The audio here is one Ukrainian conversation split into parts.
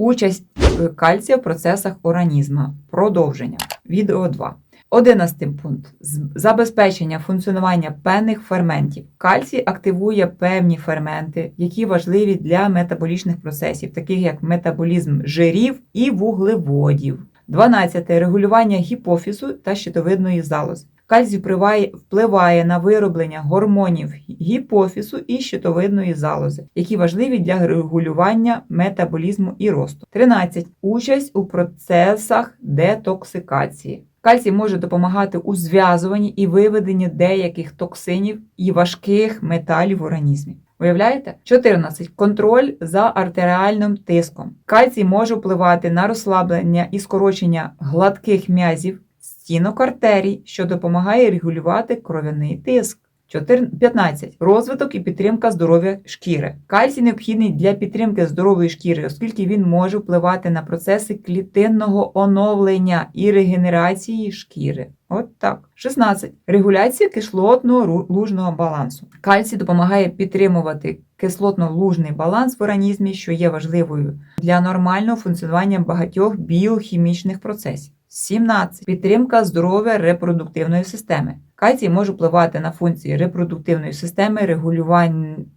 Участь кальція в процесах організму. Продовження. Відео 2. Одинадцятий пункт. Забезпечення функціонування певних ферментів. Кальцій активує певні ферменти, які важливі для метаболічних процесів, таких як метаболізм жирів і вуглеводів. 12. Регулювання гіпофізу та щитовидної залози. Кальцій впливає, на вироблення гормонів гіпофізу і щитовидної залози, які важливі для регулювання метаболізму і росту. 13. Участь у процесах детоксикації. Кальцій може допомагати у зв'язуванні і виведенні деяких токсинів і важких металів в організмі. Уявляєте? 14. Контроль за артеріальним тиском. Кальцій може впливати на розслаблення і скорочення гладких м'язів, стінок артерій, що допомагає регулювати кров'яний тиск. 14 15. Розвиток і підтримка здоров'я шкіри. Кальцій необхідний для підтримки здорової шкіри, оскільки він може впливати на процеси клітинного оновлення і регенерації шкіри. От так. 16. Регуляція кислотного ру- лужного балансу. Кальцій допомагає підтримувати кислотно-лужний баланс в організмі, що є важливою для нормального функціонування багатьох біохімічних процесів. 17. Підтримка здоров'я репродуктивної системи. Кальцій може впливати на функції репродуктивної системи,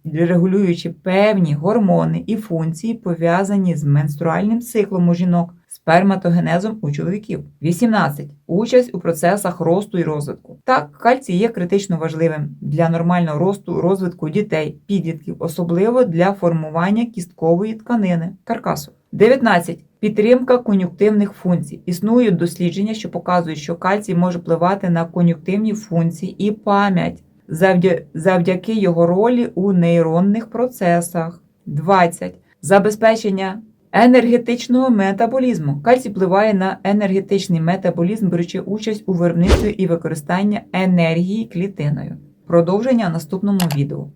регулюючи певні гормони і функції, пов'язані з менструальним циклом у жінок, сперматогенезом у чоловіків. 18. Участь у процесах росту і розвитку. Так, кальцій є критично важливим для нормального росту, розвитку дітей, підлітків, особливо для формування кісткової тканини каркасу. 19. Підтримка кон'юктивних функцій. Існують дослідження, що показують, що кальцій може впливати на кон'юктивні функції і пам'ять завдяки його ролі у нейронних процесах. 20. Забезпечення енергетичного метаболізму. Кальцій впливає на енергетичний метаболізм, беручи участь у виробництві і використанні енергії клітиною. Продовження в наступному відео.